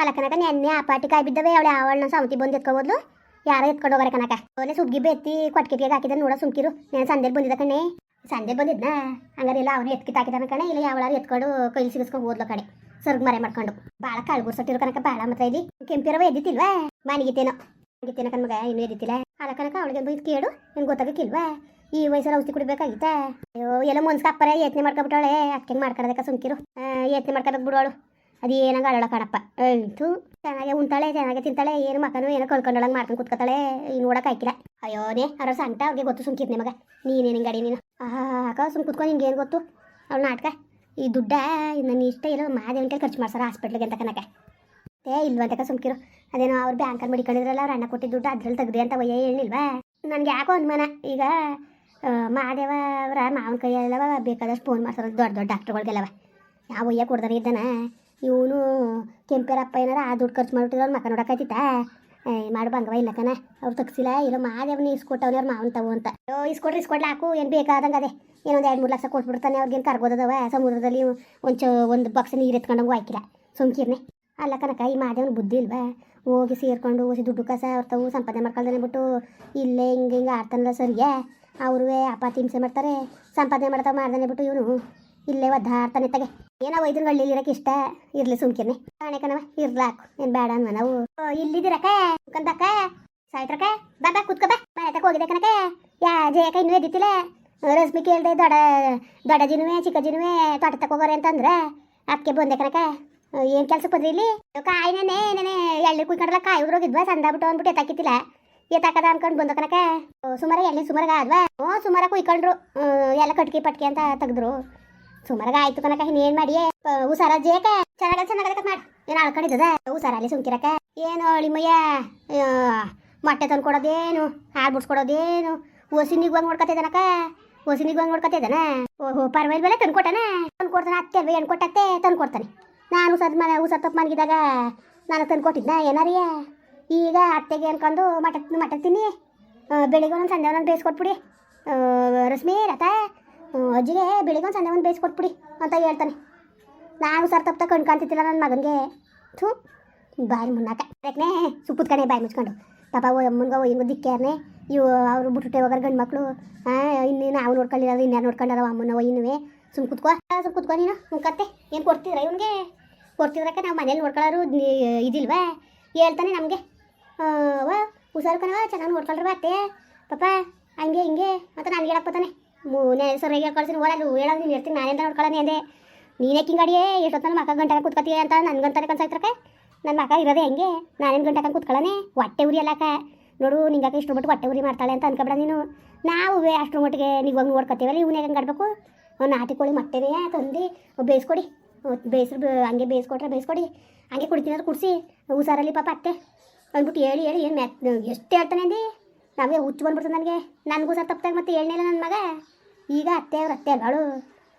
ಅಲ್ಲ ಕನಕ ನೆನ್ನೆ ಆ ಪಾಟಿ ಕಾಯಿ ಬಿದ್ದವೆ, ಅವಳೆ ಅವಳನ್ನ ಸೌತಿ ಬಂದು ಎತ್ಕೋಬೋದು ಯಾರು ಎತ್ಕೊಂಡು ಹೋಗರೆ ಕನಕ ಅವನೇ ಸುಗ್ಗಿ ಬೆತ್ತಿ ಕೊಟ್ಕಿಗೆ ಹಾಕಿದ ನೋಡ ಸುಮ್ಕಿರು. ನಾನು ಸಂದೇಲಿ ಬಂದಿದ್ದ ಕಣೆ. ಸಂದೆ ಬಂದಿದ್ನ? ಹಂಗಾರೆ ಇಲ್ಲ ಅವನು ಎತ್ಕಿ ಹಾಕಿದಾನ ಕಣೆ. ಇಲ್ಲ, ಯಾವಳಾರು ಎತ್ಕೊಂಡು ಕೈಲಿ ಸಿಗಿಸ್ಕೊಂಡು ಓದ್ಲು ಕಡೆ ಸರ್ಗ್ ಮರೆ ಮಾಡ್ಕೊಂಡು. ಭಾಳ ಕಳ್ಗುರ್ಸಟ್ಟಿರೋ ಕನಕ ಭಾಳ ಮಾತ್ರ ಇಲ್ಲಿ. ಕೆಂಪಿರವ ಎದ್ದಿತ್ತಿಲ್ವಾ ಮನೆಗಿತ್ತೇನೋ ಹಂಗಿತ್ತೇನೋ ಕಣ್ಮಗ ಇನ್ನೂ ಎದ್ದಿತ್ತಿಲ್ಲ ಅಲ್ಲ ಕನಕ ಅವಳಿಗೆ ಇದು ಕೇಳು. ನಿನ್ಗೆ ಗೊತ್ತಾಗಕ್ಕಿಲ್ವಾ? ಈ ವಯಸ್ಸಲ್ಲಿ ಔಷಧಿ ಕುಡಿಬೇಕಾಗಿತ್ತ? ಅಯ್ಯೋ, ಎಲ್ಲ ಮುನ್ಸ್ಕ ಅಪ್ಪರೆ, ಯತ್ನೆ ಮಾಡ್ಕೊಬಿಟ್ಟವಳೆ ಅಕ್ಕಂಗೆ ಮಾಡ್ಕೊಡದಕ್ಕ ಸುಮ್ಕಿರು. ಯತ್ನೆ ಮಾಡ್ಕೊಬೇಕು ಬಿಡೋಳು ಅದು ಏನಂಗ ಅಳೋಳ ಕಣಪ್ಪ. ಆಯ್ತು ಚೆನ್ನಾಗೆ ಉಂತಾಳೆ ಚೆನ್ನಾಗೆ ತಿಂತಾಳೆ, ಏನು ಮಕ್ಕನು ಏನೋ ಕಳ್ಕೊಂಡಳಂಗ ಮಾಡ್ಕೊಂಡು ಕುತ್ಕೊತಾಳೆ ಈ ನೋಡಕ್ ಹಾಕಿಲ್ಲ. ಅಯ್ಯೋನೇ ಅವ್ರ ಸಂಕಟ ಅವ್ರಿಗೆ ಗೊತ್ತು ಸುಮ್ಕಿರ್ನೆ ಮಗ. ನೀನೇನು ಅಡಿ ನೀನು? ಆಕ ಸುಮ್ ಕುತ್ಕೊಂಡು ನಿಂಗೆ ಏನು ಗೊತ್ತು? ಅವ್ಳ ನಾಟಕ? ಈ ದುಡ್ಡ ನನ್ನ ಇಷ್ಟ ಇರೋ ಮಾದೇವನ ಕೈ ಖರ್ಚು ಮಾಡ್ಸಾರ ಹಾಸ್ಪಿಟ್ಲಿಗೆ ಅಂತ ಕನಕ ಏ ಇಲ್ವಂತಕ ಸುಮ್ಕಿರು ಅದೇನೋ ಅವ್ರು ಬ್ಯಾಂಕಲ್ಲಿ ಮಡಿಕೊಂಡಿದ್ರಲ್ಲ ಅವ್ರ ಅಣ್ಣ ಕೊಟ್ಟಿದ್ದ ದುಡ್ಡು ಅದ್ರಲ್ಲಿ ತೆಗ್ದೆ ಅಂತ ಒಯ್ಯ ಹೇಳಿಲ್ವಾ ನನಗೆ ಯಾಕೋ ಅನುಮಾನ. ಈಗ ಮಾದೇವ ಅವರ ಮಾವನ ಕೈಯಲ್ಲವ ಬೇಕಾದಷ್ಟು ಫೋನ್ ಮಾಡ್ಸಾರ ದೊಡ್ಡ ದೊಡ್ಡ ಡಾಕ್ಟ್ರುಗಳಿಗೆಲ್ಲವ ಯಾವ ಒಯ್ಯ ಕೊಡ್ದಾರೆ ಇದ್ದಾನ? ಇವನು ಕೆಂಪೇರಪ್ಪ ಏನಾರ ಆ ದುಡ್ಡು ಖರ್ಚು ಮಾಡಿಬಿಟ್ಟಿದ್ರು ಅವ್ನು ಮಕ ನೋಡಕ್ಕಾಯ್ತಿತ್ತ ಮಾಡು ಬಂಗವ ಇಲ್ಲ ಕಣ. ಅವ್ರು ತಗ್ಸಿಲ್ಲ. ಇಲ್ಲ ಮಾದೇವನ ಇಸ್ಕೊಟ್ಟವ್ನ ಅವ್ರು ಮಾವನ್ ತಗೋ ಅಂತ. ಅಯ್ಯೋ ಇಸ್ಕೊಡ್ರಿ ಇಸ್ಕೊಡ್ಲಿ ಹಾಕು. ಏನು ಬೇಕಾದಂಗೆ ಅದೇ. ಏನೊಂದು ಎರಡು ಮೂರು ಲಕ್ಷ ಕೊಟ್ಬಿಡ್ತಾನೆ. ಅವ್ರಿಗೇನು ಕರ್ಗೋದವ ಸಮುದ್ರದಲ್ಲಿ ಒಂದು ಒಂದು ಬಾಕ್ಸ್ ನೀರು ಎತ್ಕೊಂಡಂಗೂ ಹಾಕಿಲ್ಲ. ಸುಮ್ಕಿರ್ನೆ. ಅಲ್ಲ ಕನಕ ಈ ಮಾದೇವನ ಬುದ್ಧಿ ಇಲ್ವಾ? ಹೋಗಿ ಸೇರ್ಕೊಂಡು ಹೋಗಿ ದುಡ್ಡು ಕಸ ಅವ್ರತವು ಸಂಪಾದನೆ ಮಾಡ್ಕೊಳ್ದೇನೆ ಬಿಟ್ಟು ಇಲ್ಲೇ ಹಿಂಗೆ ಹಿಂಗೆ ಆಡ್ತಾನಲ್ಲ ಸರಿಯಾ? ಅವ್ರೂ ಅಪ್ಪ ಹಿಂಸೆ ಮಾಡ್ತಾರೆ. ಸಂಪಾದನೆ ಮಾಡ್ತಾವೆ ಮಾಡ್ದಾನೆ ಬಿಟ್ಟು ಇವನು. ಇಲ್ಲೇ ಒದ್ದಾಡ್ತಾನೆ ತಗೆ ಏನೋ ವೈದ್ಯರು ಹಳ್ಳಿಲಿ ಇರಕ್ಕೆ ಇಷ್ಟ. ಇರ್ಲಿ ಸುಮ್ಕಿರ್ನೆ. ಕಾಣೆ ಕಣವ ಇರ್ಲಾಕು. ಏನ್ ಬೇಡ ಅನ್ವ ನಾವು. ಓ, ಇಲ್ಲಿದ್ದೀರಕ್ಕ? ಕಂದಕ್ಕ ಬಾ ಬಾ ಕುತ್ಕೋ ಬಾ. ತಕ ಹೋಗಿದೆ ಕನಕ ಯಾ ಜಯಕ ಇನ್ನೂ ಎದ್ದಿತ್ತಿಲ್ಲ? ರಶ್ಮಿ ಕೇಳ್ದೆ ದೊಡ್ಡ ದೊಡ್ಡ ಜಿನುವೆ ಚಿಕ್ಕ ಜಿನುವೆ ತೋಟ ತಕೋಗೋರೆ ಅಂತಂದ್ರೆ ಅದಕ್ಕೆ ಬಂದೆ ಕನಕ ಏನು ಕೆಲ್ಸಕ್ಕೆ ಬಂದ್ರಿ ಇಲ್ಲಿ? ಕಾಯಿ ನೆನೆ ನೆನೆ ಎಳ್ಳಿ ಕುಯ್ಕೊಂಡ್ರಲ್ಲ ಕಾಯಿ ಸಂದ ಬಿಟ್ಟು ಅಂದ್ಬಿಟ್ಟು ಎತ್ತಾಕಿತ್ತಿಲ್ಲ. ಎತ್ತಾಕದ ಅನ್ಕೊಂಡು ಬಂದ ಕನಕ ಸುಮಾರ ಎಳ್ಳಿ ಸುಮಾರ ಆದ್ವಾ? ಹ್ಞೂ ಸುಮಾರ ಕುಯ್ಕೊಂಡ್ರು. ಎಲ್ಲ ಕಟ್ಕಿ ಪಟ್ಕಿ ಅಂತ ತೆಗ್ದ್ರು. ಸುಮಾರಾಗ ಆಯ್ತು ಕನಕ ಏನ್ ಮಾಡಿ? ಹುಷಾರ ಜೇಕ ಚೆನ್ನಾಗ ಚೆನ್ನಾಗದ ಮಾಡಿ. ಏನ್ ಹುಸಾರ ಅಲ್ಲಿ ಸುಮ್ಕಿರಕ ಏನು ಅಳಿಮಯ್ಯ ಮೊಟ್ಟೆ ತಂದು ಕೊಡೋದೇನು? ಹಾಲು ಬಿಡ್ಸ್ಕೊಡೋದೇನು? ಹೊಸಿನಿಗೆ ಬಂದು ನೋಡ್ಕೊತಿದ್ದಾನಕ ಹೊಸಿನಿಗೆ ಬಂದು ನೋಡ್ಕೊತಿದ್ದಾನ ಓಹೋ ಪರವಾಗಿಲ್ಲ ಬೆಲೆ ತಂದು ಕೊಟ್ಟಾನ? ತಂದು ಕೊಡ್ತಾನೆ ಅತ್ತೆ ಅಲ್ವೇ ಹೆಣ್ಣು ಕೊಟ್ಟತ್ತೆ? ತಂದು ಕೊಡ್ತಾನೆ. ನಾನು ಉಸದ್ ಮನೆ ಉಸದ್ ತಪ್ಪು ಮನಗಿದಾಗ ನಾನು ತಂದು ಕೊಟ್ಟಿದ್ನ ಏನಾರಿಯ ಈಗ ಅತ್ತೆಗೆ ಅನ್ಕೊಂಡು ಮಟ್ಟ ಮಟ್ಟ ತಿನ್ನಿ. ಬೆಳಿಗ್ಗೆ ಒಂದೊಂದು ಸಂಜೆ ಒಂದೊಂದು ಬೇಯಿಸ್ಕೊಟ್ಬಿಡಿ. ರಶ್ಮಿ, ರಥ ಅಜ್ಜಿಗೆ ಬೆಳಿಗ್ಗೆ ಒಂದು ಸಂಜೆ ಒಂದು ಬೇಯಿಸ್ಕೊಟ್ಬಿಡಿ ಅಂತ ಹೇಳ್ತಾನೆ. ನಾನು ಸರ್ ತಪ್ಪ ಕಣ್ಕಾಣ್ತಿದ್ದಿಲ್ಲ ನನ್ನ ಮಗನಿಗೆ. ಥೂ, ಬಾಯಿ ಮುನ್ನಾಕ. ಯಾಕನೆ, ಸುಪ್ಪದ ಬಾಯಿ ಮುಚ್ಕೊಂಡು. ಪಾಪ ಓ ಅಮ್ಮನಿಗೆ ಓ ಹಿಂಗೆ ದಿಕ್ಕ್ಯಾರನೆ ಇವು ಅವ್ರು ಬಿಟ್ಟುಟ್ಟೆ ಹೋಗಾರ ಗಂಡು ಮಕ್ಕಳು ಹಾಂ ಇನ್ನು ನಾವು ನೋಡ್ಕೊಂಡಿರೋದು ಇನ್ಯಾರು ನೋಡ್ಕೊಂಡಾರ ಅಮ್ಮನ ಓ ಇನ್ನುವೆ. ಸುಮ್ ಕುತ್ಕೋ ಸುಮ್ ಕುತ್ಕೋ ನೀನು ಕತ್ತೆ. ಏನು ಕೊಡ್ತಿದ್ರ ಇವನಿಗೆ? ಕೊಡ್ತಿದ್ರಕ್ಕೆ ನಾವು ಮನೇಲಿ ನೋಡ್ಕೊಳ್ಳೋರು ಇದಿಲ್ವಾ? ಹೇಳ್ತಾನೆ ನಮಗೆ. ವಾ ಹುಷಾರು ಕಣವ ಚೆನ್ನಾಗಿ ನೋಡ್ಕೊಳ್ರವ ಅತ್ತೆ. ಪಾಪ, ಹಂಗೆ ಹಿಂಗೆ ಅಂತ ನಾನು ಹೇಳಕ್ಕೆ ಬರ್ತಾನೆ ಮೂನೆ ಸರಿಯಾಗಿ ಕಳ್ಸಿನ ಓಡಲ್ಲ ಹೇಳೋದು ನೀನು ಇರ್ತೀನಿ ನಾನೆಂತ ನೋಡ್ಕೊಳ್ಳೋನಿ ಅಂದೆ. ನೀನೇ ಕಿಂಗಾಡಿಯೇ ಎಷ್ಟೊತ್ತನ ಮಕ್ಕ ಗಂಟೆ ಕೂತ್ಕೊತೀಯ ಅಂತ ನನ್ಗಂತಾನೆ ಕನ್ಸಾಯ್ತ್ರಕ್ಕೆ ನನ್ನ ಮಕ್ಕ ಇರೋದೇ ಹೆಂಗೆ? ನಾನೇನು ಗಂಟೆ ಹಾಕಿ ಕೂತ್ಕೊಳ್ಳೋನೆ? ಹೊಟ್ಟೆ ಉರಿ ಅಲ್ಲಕ್ಕ. ನೋಡು ನಿಂಗಾಕ ಇಷ್ಟು ಮಟ್ಟು ಹೊಟ್ಟೆ ಉರಿ ಮಾಡ್ತಾಳೆ ಅಂತ ಅನ್ಕೊಬೇಡ ನೀನು. ನಾವು ಅಷ್ಟ್ರ ಮಟ್ಟಿಗೆ ನೀವು ಹೋಗಿ ನೋಡ್ಕೊತೀವಲ್ಲ ಇವನೇ ಹೆಂಗೆ ಆಡಬೇಕು ಅವ್ನು ನಾಟಿ ಕೋಳಿ ಮೊಟ್ಟೆನೇ ತಂದು ಬೇಯಿಸ್ಕೊಡಿ. ಬೇಯಿಸ್ರು ಹಂಗೆ ಬೇಯಿಸ್ಕೊಟ್ರೆ ಬೇಯಿಸ್ಕೊಡಿ. ಹಂಗೆ ಕುಡಿತೀನಿ ಕುಡಿಸಿ. ಹುಷಾರಲ್ಲಿ ಪಾಪ ಅತ್ತೆ. ಅಂದ್ಬಿಟ್ಟು ಹೇಳಿ ಹೇಳಿ, ಏನು ಮ್ಯಾತ್ ಎಷ್ಟು ಹೇಳ್ತಾನೆ ಅಂದಿ. ನಮಗೆ ಹುಚ್ಚು ಬಂದ್ಬಿಡ್ತು ನನಗೆ. ನನಗೂ ಸರ್ ತಪ್ಪಾಗ ಮತ್ತೆ ಹೇಳಿಲ್ಲ ನನ್ನ ಮಗ. ಈಗ ಅತ್ತೆ ಅವ್ರ ಅತ್ತೆ ಅಲ್ವಾಳು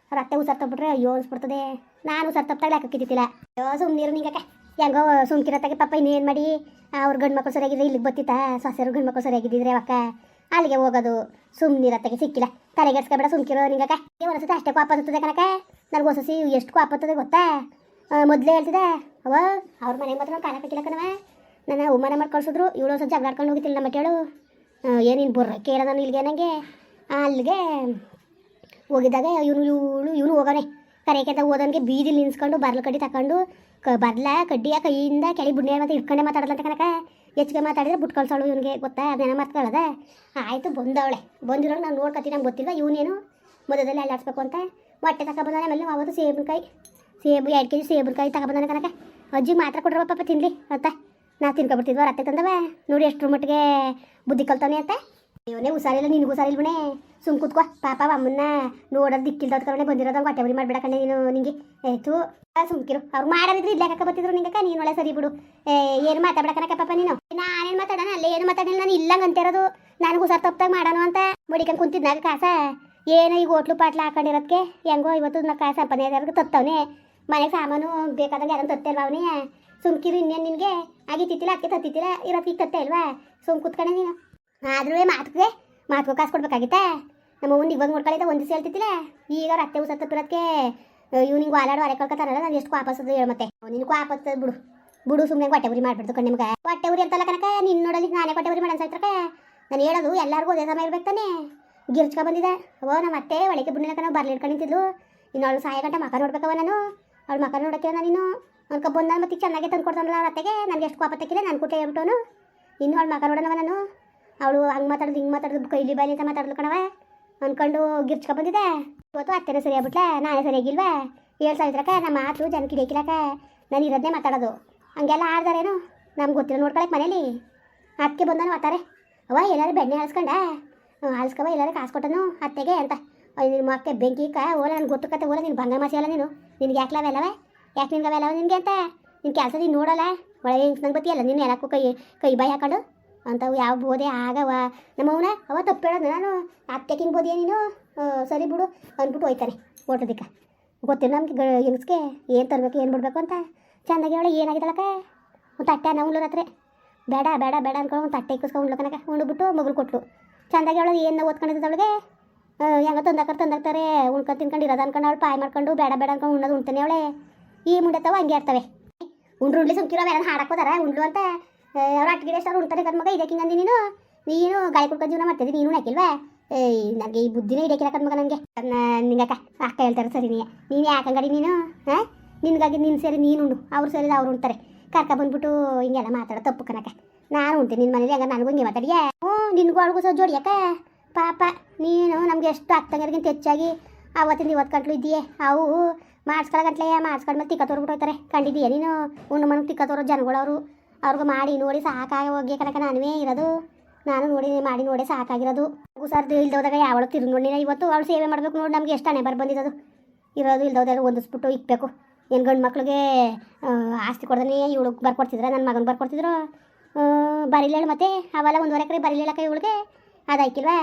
ಅವ್ರ ಅತ್ತೆ ಹುಷಾರ್ ತಪ್ಪಿಟ್ರೆ ಅಯ್ಯೋ ಅನ್ಸ್ಬಿಡ್ತದೆ. ನಾನು ಉಸರ್ ತಪ್ಪಾಗ ಲೆಕ್ಕಕ್ಕಿದ್ದಿಲ್ಲ ಅಯ್ಯೋ ಸುಮ್ಮನಿರು ನಿಂಗಕ್ಕೆ ಹೆಂಗೋ ಸುಮ್ಕಿರತ್ತಾಗೆ ಪಾಪ ಇನ್ನೇನು ಮಾಡಿ? ಅವ್ರ ಗಂಡು ಮಕ್ಕಳು ಸರಿಯಾಗಿದ್ರೆ ಇಲ್ಲಿಗೆ ಬತ್ತಿತ್ತ ಸೊಸೆರು ಗಂಡು ಮಕ್ಕಳು ಸರಿಯಾಗಿದ್ದಿದ್ರೆ ಅವಕ್ಕ ಅಲ್ಲಿಗೆ ಹೋಗೋದು. ಸುಮ್ಮನಿರತ್ತಾಗೆ ಸಿಕ್ಕಿಲ್ಲ. ತಲೆಗೆಡ್ಸ್ಕೊಬೇಡ ಸುಮ್ಕಿರೋ ನಿಂಗಕ್ಕ ಒಂದ್ಸತಿ ಅಷ್ಟೇ ಕೋಪ ಅನ್ಸುತ್ತದೆ ಕನಕ ನನಗೆ ಹೊಸಸಿ ಎಷ್ಟು ಕೋಪ ಬರ್ತದೆ ಗೊತ್ತಾ? ಮೊದಲೇ ಹೇಳ್ತಿದೆ ಅವ ಅವ್ರ ಮನೆ ಮಾತ್ರ ಕಾಲ ಕಟ್ಟಿಲ್ಲ ಕಣವ ನನ್ನ ಅವಮಾನ ಮಾಡಿ ಕಳ್ಸಿದ್ರು, ಇವಳು ಜಗಳಾಡ್ಕೊಂಡು ಹೋಗಿತ್ತಿಲ್ಲ ನಮ್ಮ ಹೇಳು ಏನೇನು ಬುರ್ರ ಕೇಳೋದ ಇಲ್ಲಿಗೆ ನನಗೆ ಅಲ್ಲಿಗೆ ಹೋಗಿದ್ದಾಗ ಇವನು ಇವಳು ಇವನು ಹೋಗೋನೆ ಕರೆಯಕ್ಕೆ ಹೋದಂಗೆ ಬೀದಿಲಿ ನಿನ್ಸ್ಕೊಂಡು ಬರ್ಲು ಕಡ್ಡಿ ತಕೊಂಡು, ಕ ಬರ್ಲ, ಕಡ್ಡಿಯ ಕೈಯಿಂದ ಕೆಳಗೆ ಬುಡ್ನೆ ಮತ್ತೆ ಇಟ್ಕೊಂಡೆ ಮಾತಾಡಲಂತ ಕನಕ ಹೆಚ್ಚಿಗೆ ಮಾತಾಡಿದ್ರೆ ಬುಟ್ ಕಳ್ಸೋಳು ಇವನಿಗೆ, ಗೊತ್ತಾ? ಅದನ್ನ ಮಾತಾಡೋದ ಆಯಿತು, ಬಂದವಳೆ. ಬಂದಿರೋಳು ನಾನು ನೋಡ್ಕೊತೀನಿ, ನಂಗೆ ಗೊತ್ತಿಲ್ಲ ಇವನೇನು ಮೊದಲಲ್ಲಿ ಅಲ್ಲಾಡ್ಸ್ಬೇಕು ಅಂತ. ಮೊಟ್ಟೆ ತಗೊಬಂದಾನೆ ಆಮೇಲೆ ಅವತ್ತು ಸೇಬಿನಕಾಯಿ ಸೇಬು ಎರಡು ಕೆ ಜಿ ಸೇಬಿನಕಾಯಿ ತಗೊಬಂದಾನೆ ಕನಕ ಅಜ್ಜಿ ಮಾತ್ರ ಕೊಡ್ರವ ಪಾಪ ತಿನ್ಲಿ ಅಂತ ನಾ ತಿನ್ಕೊಬಿಡ್ತಿದ್ವ? ಅತ್ತೆ ತಂದವ? ನೋಡಿ ಎಷ್ಟರ ಮಟ್ಟಿಗೆ ಬುದ್ಧಿ ಕಲ್ತಾನೆ ಅಂತ. ಇವನೇ ಹುಷಾರಿಲ್ಲ ನಿನಗೂ ಬಣೆ ಸುಮ್ ಕೂತ್ಕೋ. ಪಾಪ ಅಮ್ಮನ್ನ ನೋಡೋದು ದಿಕ್ಕಿಲ್ದ ಕಡೆ ಬಂದಿರೋದು ನೀನು ನಿಂಗೆ. ಆಯ್ತು ಸುಮ್ಕಿರು ಅವ್ರು ಮಾಡೋದಿದ್ರೆ ಇಲ್ಲೇ ಹಾಕ ಬರ್ತಿದ್ರು ನಿಂಗಕ್ಕ? ಸರಿ ಬಿಡು. ಏ, ಏನು ಮಾತಾಡ್ಬೇಡ ಕಣಕ್ಕ ಪಾಪ ನೀನು. ನಾನೇನು ಮಾತಾಡೋಣ? ಅಲ್ಲೇ ಏನು ಮಾತಾಡಿಲ್ಲ ನಾನು ಇಲ್ಲಂಗೆ ಅಂತಿರೋದು. ನಾನು ಹುಷಾರ್ ತಪ್ಪಾಗ ಮಾಡೋಣ ಅಂತ ಮಡಿಕೊಂಡು ಕುಂತಿದ್ನಾಗ ಕಾಸ. ಏನೋ ಈಗ ಹೋಟ್ಲು ಪಾಟ್ಲು ಹಾಕೊಂಡಿರೋದಕ್ಕೆ ಹೆಂಗೋ ಇವತ್ತು ನಾ ಕಾಸು ಸಂಪಾದನೆ ತತ್ತವನೆ. ಮನೆಗೆ ಸಾಮಾನು ಬೇಕಾದಾಗ ಯಾರು ತತ್ತಲ್ವ ಅವನೇ? ಸುಮ್ಕಿರು ಇನ್ನೇನು ನಿನಗೆ? ಆಗಿತ್ತಿತ್ತಿಲ್ಲ ಅದಕ್ಕೆ ತತ್ತಿತ್ತಿಲ್ಲ. ಇರೋದಕ್ಕೆ ಈಗ ತತ್ತೆ ಅಲ್ವಾ? ಸುಮ್ ಕುತ್ಕೊಂಡೆ ನೀನು. ಆದ್ರೂ ಮಾತುಗೆ ಮಾತುಕೋ ಕಾಸು ಕೊಡ್ಬೇಕಾಗಿತ್ತೆ? ನಮ್ಮ ಅವ್ನು ಇವಾಗ ನೋಡ್ಕೊಳ್ಳಿದ್ದ ಒಂದು ದಿವಸ ಹೇಳ್ತಿದ್ದಿಲ್ಲ? ಈಗ ಅವ್ರ ಅತ್ತೆ ಉಸ ತಪ್ಪಿರೋದಕ್ಕೆ ಇವ್ನಿಗೆ ವಾಲಾಡು ಅರೆ ಕಳ್ಕೊತಾರಲ್ಲ ನಾನು ಎಷ್ಟು ವಾಪಸ್ ಹೇಳ ಮತ್ತೆ. ನಿನಗೂ ವಾಪಸ್ ಬಿಡು. ಬಿಡು ಸುಮ್ಮನೆ ಹೊಟ್ಟೆ ಉರಿ ಮಾಡ್ಬಿಡ್ತು ಕಣ್ಣು ನಿಮ್ಗೆ. ಹೊಟ್ಟೆ ಉರಿ ಅಂತಲ್ಲ ಕನಕ ನಿನ್ನ ನೋಡಲಿ ನಾನೇ ಹೊಟ್ಟೆ ಉರಿ ಮಾಡೋಣ ಸೈತ್ರಕ್ಕೆ? ನಾನು ಹೇಳೋದು ಎಲ್ಲರಿಗೂ ಅದೇ ಸಮಯ ಇರ್ಬೇಕು ತಾನೇ. ಗಿರ್ಚ್ಕೊ ಬಂದಿದೆ ಓ ನಮ್ಮ ಅತ್ತೆ ಒಳಗೆ ಬಿಡ್ನಿಲ್ಲ ಕಣ, ಬರ್ಲಿ ಇಟ್ಕೊಂಡಿದ್ಲು ಇನ್ನು ಅವಳು ಸಾಯ ಗಂಟೆ ಮಕ ನೋಡ್ಬೇಕವ ನಾನು. ಅವಳು ಮಕ ನೋಡಕ್ಕೆ ನಾನು ನೀನು ಅವ್ನ ಬಂದ ಮತ್ತೆ ಚೆನ್ನಾಗಿ ತಂದು ಕೊಡ್ತಾನಲ್ಲ ಅವ್ರ ಅತ್ತೆಗೆ. ನನಗೆ ಎಷ್ಟು ಕೋಪ ತೆಕ್ಕಿಲ್ಲ ನಾನು ಕೂಟ ಹೇಳ್ಬಿಟ್ಟವನು. ಇನ್ನು ಅವಳು ಮಕ ನೋಡೋಣವ ನಾನು. ಅವಳು ಹಂಗೆ ಮಾತಾಡೋದು, ಹಿಂಗೆ ಮಾತಾಡೋದು, ಕೈಲಿ ಬಾಯಿ ಅಂತ ಮಾತಾಡ್ಲು ಕಣವ ಅನ್ಕೊಂಡು ಗಿರ್ಚ್ಕೊ ಬಂದಿದೆ ಇವತ್ತು ಅತ್ತೆನೇ ಸರಿ ಆಗ್ಬಿಟ್ಲೆ, ನಾನೇ ಸರಿಯಾಗಿಲ್ವಾ ಏಳು ಇದ್ರಕ ನಮ್ಮ ಮಾತು ಜನ ಕಿಡಿಕಿಲಕ ನಾನು ಇರೋದನ್ನೇ ಮಾತಾಡೋದು. ಹಂಗೆಲ್ಲ ಆಡ್ದಾರೇನು? ನಮ್ಗೆ ಗೊತ್ತಿಲ್ಲ ನೋಡ್ಕೊಳಕ್ಕೆ ಮನೇಲಿ. ಅದಕ್ಕೆ ಬಂದನು ಮಾತಾರೆ ಅವ ಎಲ್ಲರೂ ಬೆಣ್ಣೆ ಹಾಲ್ಸ್ಕೊಂಡ. ಹಳ್ಸ್ಕವ ಎಲ್ಲರೂ ಕಾಸು ಕೊಟ್ಟನು ಅತ್ತೆಗೆ ಅಂತ. ನಿನ್ನ ನಿಮ್ಮ ಅಕ್ಕೆ ಬೆಂಕಿ ಓಲ, ನನ್ಗೆ ಗೊತ್ತು ಓಲ, ನೀನು ಬಂಗಾರ ಮಾಸಿ ಅಲ್ಲ ನೀನು. ನಿನ್ಗೆ ಯಾಕೆ ಎಲ್ಲವೇ? ಯಾಕೆ ನಿನ್ಗೆ ಅವೆಲ್ಲವ ನಿನಗೆ ಅಂತ? ನಿನ್ನ ಕೆಲಸ ನೀನು ನೋಡಲ್ಲ? ಒಳಗೆ ನಂಗೆ ಬತ್ತಿಯಲ್ಲ ನೀನು ಎಲ್ಲಕ್ಕೂ ಕೈ ಕೈ ಬಾಯಿ ಹಾಕೊಂಡು? ಅಂಥವು ಯಾವ ಬೋಧೆ ಆಗವ. ನಮ್ಮವನ ಅವ ತಪ್ಪು ಹೇಳೋದು ನಾನು. ಅತ್ತೆಕಿನ ಬೋದಿಯ ನೀನು? ಸರಿ ಬಿಡು ಅಂದ್ಬಿಟ್ಟು ಹೋಯ್ತಾರೆ ಓಟೋದಿಕ್ಕ. ಗೊತ್ತಿಲ್ಲ ನಮ್ಗೆ ಹೆಂಗಸ್ಗೆ ಏನು ತರಬೇಕು, ಏನು ಬಿಡಬೇಕು ಅಂತ. ಚಂದಾಗಿ ಅವಳು ಏನಾಗಿದ್ದಳಕ್ಕೆ ಒಂದು ತಟ್ಟೆ ನಾವು ಉಳ್ಳೋರ ಹತ್ರ. ಬೇಡ ಬೇಡ ಬೇಡ ಅಂದ್ಕೊಂಡು ಒಂದು ತಟ್ಟೆ ಇಕ್ಕಿಸ್ಕೊಂಡು ಉಣ್ಲಕನಕ ಉಂಡ್ಬಿಟ್ಟು ಮಗಳು ಕೊಟ್ಲು. ಚಂದಾಗಿ ಅವಳು ಏನು ಓದ್ಕೊಂಡಿದ್ದು ಅವಳಿಗೆ? ಹೆಂಗ ತಂದಾಕರ್, ತಂದಾಕ್ತಾರೆ. ಉಣ್ಕೊಂಡು ತಿನ್ಕೊಂಡು ಇರೋದು ಅನ್ಕೊಂಡು ಅವಳು ಪಾಯ್ ಮಾಡ್ಕೊಂಡು ಬೇಡ ಬೇಡ ಅನ್ಕೊಂಡು ಉಣ್ಣೋದು ಉಣ್ತಾನೆ ಅವಳೆ. ಈ ಮುಂಡೆತ್ತವ ಹಂಗೆ ಇರ್ತವೆ. ಉಂಡ್ರು ಉಂಡ್ಲಿ ಸುಮ್ಕಿರೋ ಬೇರೆ ಹಾಡಕ್ಕೋದಾರ ಉಂಡ್ಲು ಅಂತ. ಅವ್ರ ಗಿಡ ಎಷ್ಟು ಉಣ್ತಾರೆ ಕಣ್ಮಗ ಇದಕ್ಕೆ ಹಿಂಗಂದಿ ನೀನು? ನೀನು ಗಾಳಿ ಕುಡ್ಕ ಜೀವನ ಮಾಡ್ತಿದ್ದಿ, ನೀನು ಹಾಕಿಲ್ವಾ ಏಯ್ ನನಗೆ ಈ ಬುದ್ಧಿನೇ ಇಡಕ್ಕಿಲ್ಲ ಕದ್ ಮಗ ನನಗೆ. ನಿಂಗಕ್ಕ, ಅಕ್ಕ ಹೇಳ್ತಾರೆ ಸರಿ ನೀ, ನೀನು ಯಾಕಂಗಡಿ ನೀನು? ಹಾಂ? ನಿನ್ಗಾಗಿ ನೀನು ಸೇರಿ ನೀನು ಉಣ್ಣು ಅವ್ರು ಸೇರಿದ ಅವ್ರು ಉಣ್ತಾರೆ. ಕರ್ಕ ಬಂದ್ಬಿಟ್ಟು ಹಿಂಗೆಲ್ಲ ಮಾತಾಡೋ ತಪ್ಪು ಕನಕ ನಾನು ಉಣ್ತೀನಿ ನಿನ್ನ ಮನೇಲಿ, ಹಂಗ ನನಗೂ ಹಿಂಗೆ ಮಾತಾಡಿಯಾ? ಹ್ಞೂ, ನಿನ್ಗೂ ಅವ್ರಿಗೂ ಸಹ ಜೋಡಿಯಕ್ಕ ಪಾಪ, ನೀನು ನಮ್ಗೆ ಎಷ್ಟು ಅತ್ತಂಗರಿಗಿಂತ ಹೆಚ್ಚಾಗಿ ಅವತ್ತಿಂದ ಇವತ್ತು ಗಂಟ್ಲು ಇದೆಯೇ ಅವು ಮಾಡಿಸ್ಕೊಳ್ಳೋ ಗಂಟ್ಲೆಯ ಮಾಡಿಸ್ಕೊಂಡ್ಮೇಲೆ ತಿಕ್ಕ ತೋರ್ಬಿಟ್ಟು ಹೋಗ್ತಾರೆ. ಕಂಡಿದ್ದೀಯ ನೀನು? ಉಣ್ಣು ಮನೆಗೆ ತಿಕ್ಕ ತೋರೋ ಜನಗಳವರು. ಅವ್ರಿಗೆ ಮಾಡಿ ನೋಡಿ ಸಾಕಾಗಿ ಹೋಗಿ ಕನಕ ನಾನುವೇ ಇರೋದು. ನಾನು ನೋಡಿ, ಮಾಡಿ ನೋಡಿ ಸಾಕಾಗಿರೋದು. ಸರ್ ಇಲ್ದೋದಾಗ ಯಾವಳು ತಿರುಗಿ ನೋಡಿನ ಇವತ್ತು ಅವಳು ಸೇವೆ ಮಾಡಬೇಕು ನೋಡಿ, ನಮ್ಗೆ ಎಷ್ಟು ಹಣೆ ಬರ್ ಬಂದಿರೋದು ಇರೋದು ಇಲ್ದೋದಾಗ ಹೊಂದಿಸ್ಬಿಟ್ಟು ಇಕ್ಬೇಕು. ಏನು ಗಂಡು ಮಕ್ಳಿಗೆ ಆಸ್ತಿ ಕೊಡ್ದೇ ಇವಳು ಬರ್ಕೊಡ್ತಿದ್ರ ನನ್ನ ಮಗನ ಬರ್ಕೊಡ್ತಿದ್ರು. ಬರೀಲೇಳು ಮತ್ತೆ? ಅವೆಲ್ಲ ಒಂದುವರೆ ಎಕರೆ ಕೈ ಇವಳಿಗೆ? ಅದಾಯ್ಕಿಲ್ವಾ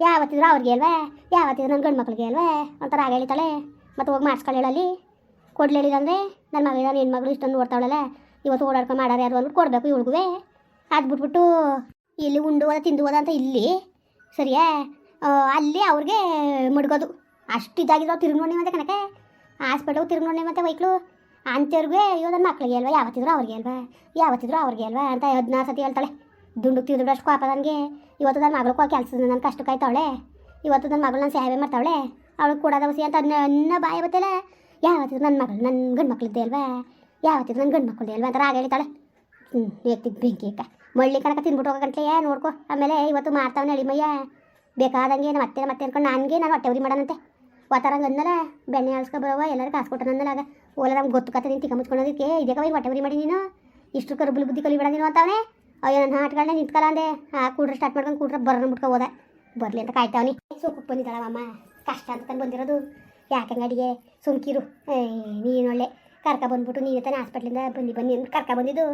ಯಾವತ್ತಿದ್ರು ಅವ್ರಿಗೆ ಅಲ್ವಾ? ಯಾವತ್ತಿದ್ರು ನನ್ನ ಗಂಡು ಮಕ್ಳಿಗೆ ಅಲ್ವಾ? ಒಂಥರ ಆಗ ಹೇಳ್ತಾಳೆ. ಮತ್ತೆ ಹೋಗಿ ಮಾಡಿಸ್ಕೊಳ್ಳಿ ಅಂದರೆ ನನ್ನ ಮಗ ನನ್ನ ಹೆಣ್ಮಗಳು ಇಷ್ಟೊಂದು ನೋಡ್ತಾವಳಲ್ಲ. ಇವತ್ತು ಓಡಾಡ್ಕ ಮಾಡಾರ ಯಾರು ಅಂದ್ಬಿಟ್ಟು ಕೊಡಬೇಕು ಇವಳಿಗೂ ಅದು ಬಿಟ್ಬಿಟ್ಟು ಇಲ್ಲಿ ಉಂಡು ಹೋದ ತಿಂದು ಹೋದ ಅಂತ ಇಲ್ಲಿ. ಸರಿಯಾ? ಅಲ್ಲಿ ಅವ್ರಿಗೆ ಮಡ್ಗೋದು. ಅಷ್ಟು ಇದಾಗಿರೋ ತಿರುಗಿ ಮತ್ತೆ ಕನಕ ಹಾಸ್ಪಿಟಲ್ ತಿರುಗಿ ಮತ್ತೆ ವೈಕ್ಳು. ಅಂಥವ್ರಿಗೆ ಅಯ್ಯೋ ನನ್ನ ಮಕ್ಳಿಗೆ ಅಲ್ವಾ? ಯಾವತ್ತಿದ್ರು ಅವ್ರಿಗೆ ಅಲ್ವಾ? ಯಾವತ್ತಿದ್ರು ಅವ್ರಿಗೆ ಅಲ್ವಾ? ಅಂತ ಹದಿನಾರು ಸತಿ ಹೇಳ್ತಾಳೆ. ದುಂಡು ತಿಂದು ಅಷ್ಟು ಕೋಪ ನನಗೆ. ಇವತ್ತು ನನ್ನ ಮಗಳು ಕೆಲಸ ನನ್ನ ಕಷ್ಟಕ್ಕಾಯ್ತಾವಳೆ ಇವತ್ತು ನನ್ನ ಮಗಳು ನಾನು ಸೇವೆ ಮಾಡ್ತಾವಳೆ. ಅವಳು ಕೂಡ ವಸಿ ಅಂತ ಬಾಯಿ ಬಾಯ ಬತ್ತಲ್ಲ ಯಾವತ್ತಿದ್ರು ನನ್ನ ಮಗಳು ನನ್ನ ಗಂಡು ಮಕ್ಳಿದ್ದೆ ಅಲ್ವಾ? ಯಾವತ್ತಿದ್ರು ನನ್ನ ಗಂಡು ಮಕ್ಕಳು ಅಲ್ವಾ ಅಂತ ರಾಗ ಹೇಳ್ತಾಳೆ. ಹ್ಞೂ ಏಕ್ತಿದ್ದು ಬೆಂಕಿ ಅಕ್ಕ. ಮಳ್ಳಿ ಕಣಕ ತಿನ್ಬಿಟ್ಟು ಹೋಗೋ ಗಂಟ್ಲೆಯ ನೋಡ್ಕೊ. ಆಮೇಲೆ ಇವತ್ತು ಮಾಡ್ತಾವನೆ ಅಳಿಮಯ್ಯ. ಬೇಕಾದಂಗೆ ನಮ್ಮ ಅತ್ತೆ ಮತ್ತೆ ಅನ್ಕೊಂಡು ನನಗೆ ನಾನು ಹೊಟ್ಟೆ ಉರಿ ಮಾಡೋಣಂತೆ. ಒತ್ತಾರಂಗೆ ಅಂದಲ್ಲ ಬೆಣ್ಣೆ ಆಳ್ಸ್ಕೊ ಬರವ ಎಲ್ಲರೂ ಕಾಸು ಕೊಟ್ಟನಂದಲ್ಲ ಆಗ. ಓಲ ನಮ್ಗೆ ಗೊತ್ತು ಕತ್ತೆ ನೀನು ತಿಕ್ಕ ಇದೇ ಹೋಗಿ ಹೊಟ್ಟೆ ಉರಿ ಮಾಡಿ ನೀನು. ಇಷ್ಟು ಕರುಬುಲ್ ಬುದ್ಧಿ ಕಲಿಬೇಡ ನೀನು ಅಂತವನೇ. ಅಯ್ಯೋ, ನನ್ನ ಹಾಟ್ಗಳನ್ನ ನಿಂತ್ಕಲ್ಲ ಅಂದೆ. ಆ, ಕೂಡ್ರೆ ಸ್ಟಾರ್ಟ್ ಮಾಡ್ಕೊಂಡು ಕೂಡ್ರೆ ಬರೋಣ ಬಿಟ್ಕೊ ಹೋದ. ಬರಲಿ ಅಂತ ಕಾಯ್ತಾವನಿ. ಸೋಕಕ್ಕೆ ಬಂದಿದ್ದಾಳಮ್ಮ ಕಷ್ಟ ಅಂತ ತಂದು ಬಂದಿರೋದು. ಯಾಕೆ ಅಡಿಗೆ? ಸುಮ್ಕಿರು. ನೀನು ಒಳ್ಳೆ ಕರ್ಕ ಬಂದ್ಬಿಟ್ಟು ನೀನು ತಾನೆ ಹಾಸ್ಪಿಟ್ಲಿಂದ ಬನ್ನಿ ಬನ್ನಿ ಕರ್ಕ ಬಂದಿದ್ದು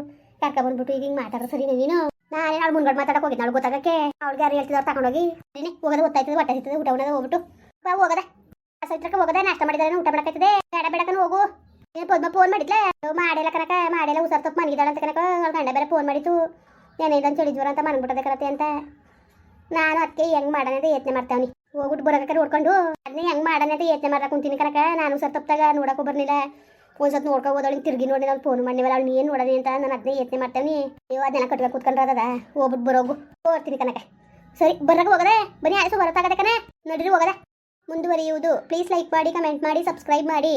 ಕರ್ಕ ಬಂದ್ಬಿಟ್ಟು ಈಗ ಹಿಂಗೆ ಮಾತಾಡೋ ಸರಿ ನೀನು? ನಾನೇ ಅವ್ಳು ಮುಂದ್ಗಡೆ ಮಾತಾಡಕ್ಕೆ ಹೋಗಿದ್ದು ಅವಳು ಗೊತ್ತಾಗಕ್ಕೆ. ಅವ್ಳಿಗೆ ಯಾರು ಹೇಳ್ತಿದ್ರು ತಗೊಂಡೋಗಿ. ನೀನೆ ಹೋಗೋದು ಗೊತ್ತಾಯ್ತದೆ, ಹೊಟ್ಟೆ ಸಿಗ್ತದೆ ಊಟ ಉಣ್ಣೋದು ಹೋಗ್ಬಿಟ್ಟು. ಬಾ, ಹೋಗದೆ. ಸೈತ್ರಕ್ಕೆ ಹೋಗದೆ, ನಾಷ್ಟ ಮಾಡಿದಾರೆ, ಊಟ ಮಾಡಕತ್ತಿದೆ ಬೇಡ ಬೇಡಕನ ಹೋಗು. ನೀನು ಪದ್ಮ ಫೋನ್ ಮಾಡಿದ್ಲೆ? ಮಾಡಿಲ್ಲ ಕನಕ ಮಾಡಿಲ್ಲ, ಹುಷಾರ್ ತಪ್ಪು ಮನಗಿದ್ದಾಳೆ ಅಂತ ಕನಕ ಅವ್ಳ ಗಂಡ ಬೇರೆ ಫೋನ್ ಮಾಡಿತ್ತು ನಾನು ಇದನ್ನು ಹೇಳಿದ್ವರ ಅಂತ ಮನ್ಬಿಟ್ಟದೆ ಕರತೆ ಅಂತ. ನಾನು ಅದಕ್ಕೆ ಹೆಂಗ್ ಮಾಡೋಣ ಅಂತ ಯತ್ನೆ ಮಾಡ್ತಾವ್ನಿ ಹೋಗ್ಬಿಟ್ಟು ಬರೋಕೆ ನೋಡ್ಕೊಂಡು. ಅದನ್ನೇ ಹೆಂಗ್ ಮಾಡೋಣ ಅಂತ ಯತ್ನೆ ಮಾಡ್ರ ಕುಂತೀನಿ ಕನಕ ನಾನು ಉಸರ್ ತಪ್ಪಾಗ ನೋಡಕ್ಕೂ ಬರ್ಲಿಲ್ಲ. ಒಂದ್ಸತ್ ನೋಡ್ಕೊ ಹೋದವಳಿಗೆ ತಿರುಗಿ ನೋಡಿ ನಾನು ಫೋನ್ ಮಾಡಿವಲ್ಲ ಅವ್ಳು ಏನು ನೋಡೋಣ ಅಂತ ನಾನು ಅದನ್ನೇ ಯತ್ನೆ ಮಾಡ್ತಾವ್ನಿ ನೀವು ಅದನ್ನೆಲ್ಲ ಕಟ್ಕೊಂಡು ಕೂತ್ಕೊಂಡ್ರದ ಹೋಗ್ಬಿಟ್ಟು ಬರೋಗು. ಹೋಗ್ತೀನಿ ಕನಕ ಸರಿ ಬರಕ್ಕೆ ಹೋಗದೆ? ಬನ್ನಿ ಆಯ್ತು ಬರತ್ತಾಗದೆ ಕನ ನಡ್ರಿ ಹೋಗದೆ. ಮುಂದುವರಿಯುವುದು. ಪ್ಲೀಸ್ ಲೈಕ್ ಮಾಡಿ ಕಮೆಂಟ್ ಮಾಡಿ ಸಬ್ಸ್ಕ್ರೈಬ್ ಮಾಡಿ.